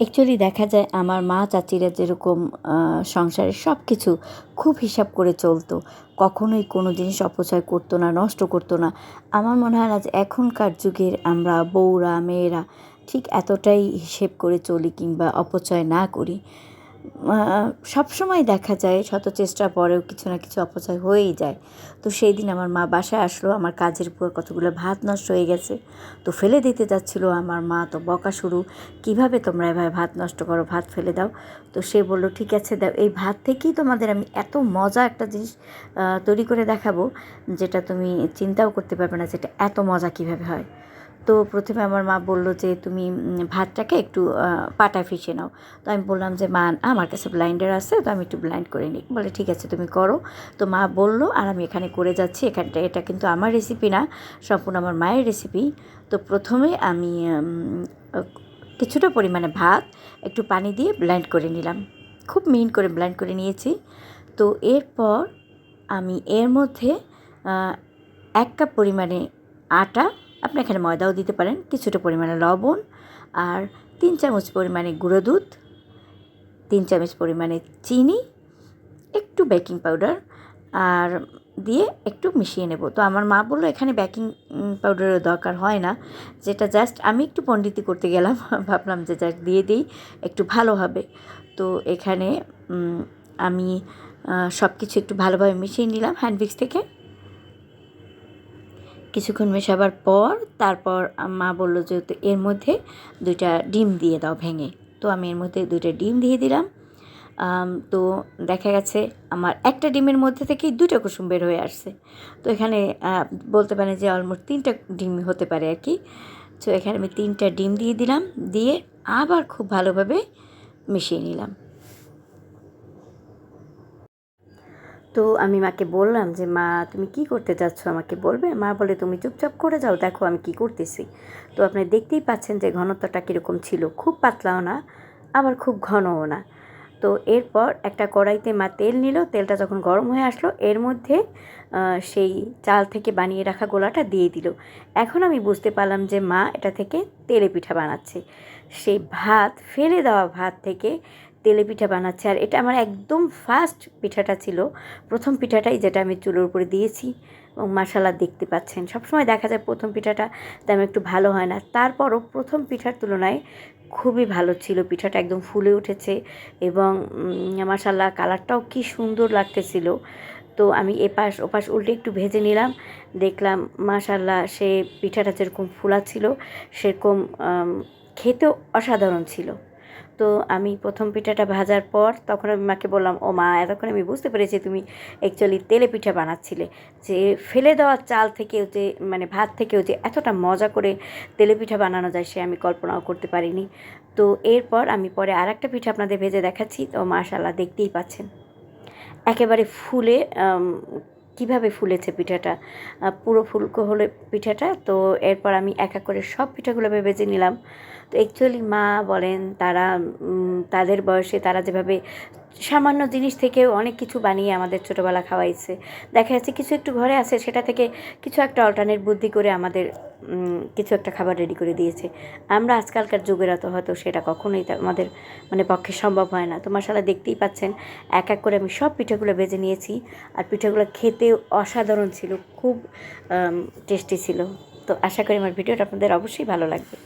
Actually দেখা যায় আমার মা চাচিরা যেরকম সংসারে সব কিছু খুব হিসাব করে চলতো। কখনোই কোনো জিনিস অপচয় করতো না, নষ্ট করতো না। আমার মনে হয় না যে এখনকার যুগের আমরা বউরা, মেয়েরা ঠিক এতটাই হিসেব করে চলি কিংবা অপচয় না করি। সব সময় দেখা যায়, শত চেষ্টার পরেও কিছু না কিছু অপচয় হয়েই যায়। তো সেই দিন আমার মা বাসায় আসলো, আমার কাজের উপর কতগুলো ভাত নষ্ট হয়ে গেছে। তো ফেলে দিতে যাচ্ছিল আমার মা, তো বকা শুরু, কীভাবে তোমরা এভাবে ভাত নষ্ট করো? ভাত ফেলে দাও। তো সে বলল, ঠিক আছে, দাও, এই ভাত থেকেই তোমাদের আমি এত মজা একটা জিনিস তৈরি করে দেখাবো, যেটা তুমি চিন্তাও করতে পারবে না যেটা এত মজা কীভাবে হয়? তো প্রথমে আমার মা বলল যে, তুমি ভাতটাকে একটু পাটায় ফিসে নাও। তো আমি বললাম যে, মা, আমার কাছে ব্লাইন্ডার আছে, তো আমি একটু ব্লাইন্ড করে নিই। বলে, ঠিক আছে, তুমি করো। তো মা বলল, আর আমি এখানে করে যাচ্ছি, এখানটা, এটা কিন্তু আমার রেসিপি না, সম্পূর্ণ আমার মায়ের রেসিপি তো প্রথমে আমি কিছুটা পরিমাণে ভাত, একটু পানি দিয়ে ব্লেন্ড করে নিলাম। খুব মিহিন করে ব্লেন্ড করে নিয়েছি। তো এরপর আমি এর মধ্যে এক কাপ পরিমাণে আটা আপনি এখানে ময়দাও দিতে পারেন, কিছুটা পরিমাণে লবণ আর তিন চামচ পরিমাণে গুঁড়ো দুধ, তিন চামচ পরিমাণে চিনি, একটু বেকিং পাউডার আর দিয়ে একটু মিশিয়ে নেব। তো আমার মা বলল, এখানে বেকিং পাউডারের দরকার হয় না, যেটা জাস্ট আমি একটু পণ্ডিতি করতে গেলাম, ভাবলাম যে জাস্ট দিয়ে দিই, একটু ভালো হবে। তো এখানে আমি সব কিছু একটু ভালোভাবে মিশিয়ে নিলাম হ্যান্ডবিক্স থেকে। কিছুক্ষণ মেশাবার পর তারপর মা বলল যে এর মধ্যে দুইটা ডিম দিয়ে দাও ভেঙে। তো আমি এর মধ্যে দুইটা ডিম দিয়ে দিলাম। তো দেখা গেছে আমার একটা ডিমের মধ্যে থেকেই দুটো কুসুম বের হয়ে আসছে। তো এখানে বলতে পারেন যে অলমোস্ট তিনটা ডিম হতে পারে আর কি। তো এখানে আমি তিনটা ডিম দিয়ে দিলাম, দিয়ে আবার খুব ভালোভাবে মিশিয়ে নিলাম। তো আমি মাকে বললাম যে, মা, তুমি কি করতে যাচ্ছ? আমাকে বলবে, মা বলে, তুমি চুপচাপ করে যাও, দেখো আমি কি করতেছি। তো আপনি দেখতেই পাচ্ছেন যে, ঘনত্বটা কীরকম ছিল। খুব পাতলাও না, আবার খুব ঘনও না। তো এরপর একটা কড়াইতে মা তেল নিল, তেলটা যখন গরম হয়ে আসলো, এর মধ্যে সেই চাল থেকে বানিয়ে রাখা গোলাটা দিয়ে দিল। এখন আমি বুঝতে পারলাম যে, মা এটা থেকে তেলে পিঠা বানাচ্ছে। সেই ভাত, ফেলে দেওয়া ভাত থেকে তেলে পিঠা বানাচ্ছে। আর এটা আমার একদম ফার্স্ট পিঠাটা ছিল। প্রথম পিঠাটাই যেটা আমি চুলোর উপরে দিয়েছি। এবং মশালা দেখতে পাচ্ছেন। সবসময় দেখা যায় প্রথম পিঠাটা তেমন একটু ভালো হয় না। তারপরও প্রথম পিঠার তুলনায় খুবই ভালো ছিল। পিঠাটা একদম ফুলে উঠেছে এবং মাসাল্লাহ কালারটাও কি সুন্দর লাগতেছিল। তো আমি এপাশ ওপাশ উল্টে একটু ভেজে নিলাম। দেখলাম মাশাল্লাহ সে পিঠাটা যেরকম ফুলা ছিল সেরকম খেতেও অসাধারণ ছিল। তো আমি প্রথম পিঠাটা ভাজার পর তখন আমি মাকে বললাম, ও মা, এতক্ষণ আমি বুঝতে পেরেছি তুমি অ্যাকচুয়ালি তেলে পিঠা বানাচ্ছিলে। যে ফেলে দেওয়া চাল থেকেও যে মানে ভাত থেকেও যে এতটা মজা করে তেলে পিঠা বানানো যায়, সে আমি কল্পনাও করতে পারিনি। তো এরপর আমি পরে আর একটা পিঠা আপনাদের ভেজে দেখাচ্ছি। তো মাশাল্লাহ দেখতেই পাচ্ছেন। একেবারে ফুলে কীভাবে ফুলেছে পিঠাটা? পুরো ফুলকো হলো পিঠাটা, তো এরপর আমি এক এক করে সব পিঠাগুলো ভেজে নিলাম। তো অ্যাকচুয়ালি মা বলেন, তারা তাদের বয়সে তারা যেভাবে সামান্য জিনিস থেকে অনেক কিছু বানিয়ে আমাদের ছোটোবেলা খাওয়াইছে। দেখা যাচ্ছে কিছু একটু ঘরে আছে, সেটা থেকে কিছু একটা অল্টারনেট বুদ্ধি করে আমাদের কিছু একটা খাবার রেডি করে দিয়েছে। আমরা আজকালকার যুগের অত হয়তো সেটা কখনোই আমাদের মানে পক্ষে সম্ভব হয় না। তো মশালা দেখতেই পাচ্ছেন, এক এক করে আমি সব পিঠেগুলো ভেজে নিয়েছি আর পিঠাগুলো খেতে অসাধারণ ছিল, খুব টেস্টি ছিল। তো আশা করি আমার ভিডিওটা আপনাদের অবশ্যই ভালো লাগবে।